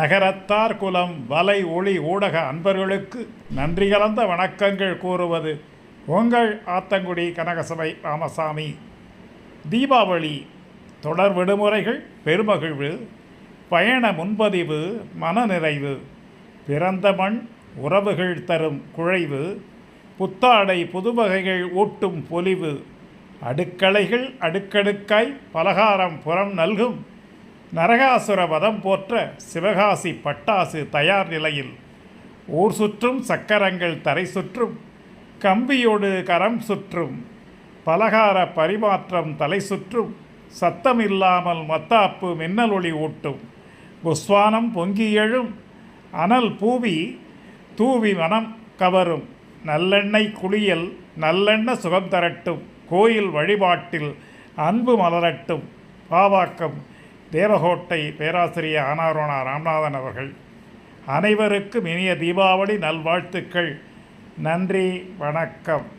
நகரத்தார் குலம் வலை ஒளி ஊடக அன்பர்களுக்கு நன்றி கலந்த வணக்கங்கள் கூறுவது உங்கள் ஆத்தங்குடி கனகசபை ராமசாமி. தீபாவளி தொடர் விடுமுறைகள் பெருமகிழ்வு பயண முன்பதிவு மனநிறைவு பிறந்த மண் உறவுகள் தரும் குழைவு புத்தாடை புதுவகைகள் ஊட்டும் பொலிவு அடுக்களைகள் அடுக்கடுக்காய் பலகாரம் புறம் நல்கும் நரகாசுர வதம் போற்ற சிவகாசி பட்டாசு தயார் நிலையில். ஊர் சுற்றும் சக்கரங்கள் தரை சுற்றும் கம்பியோடு கரம் சுற்றும் பலகார பரிமாற்றம் தலை சுற்றும் சத்தம் இல்லாமல் மத்தாப்பு மின்னல் ஒளி ஊட்டும் புஸ்வானம் பொங்கி எழும் அனல் பூவி தூவி மனம் கவரும் நல்லெண்ணெய் குளியல் நல்லெண்ண சுகம் தரட்டும் கோயில் வழிபாட்டில் அன்பு மலரட்டும் பாவாக்கம் தேவகோட்டை பேராசிரியர் ஆனாரோனா ராமநாதன் அவர்கள் அனைவருக்கும் இனிய தீபாவளி நல்வாழ்த்துக்கள். நன்றி வணக்கம்.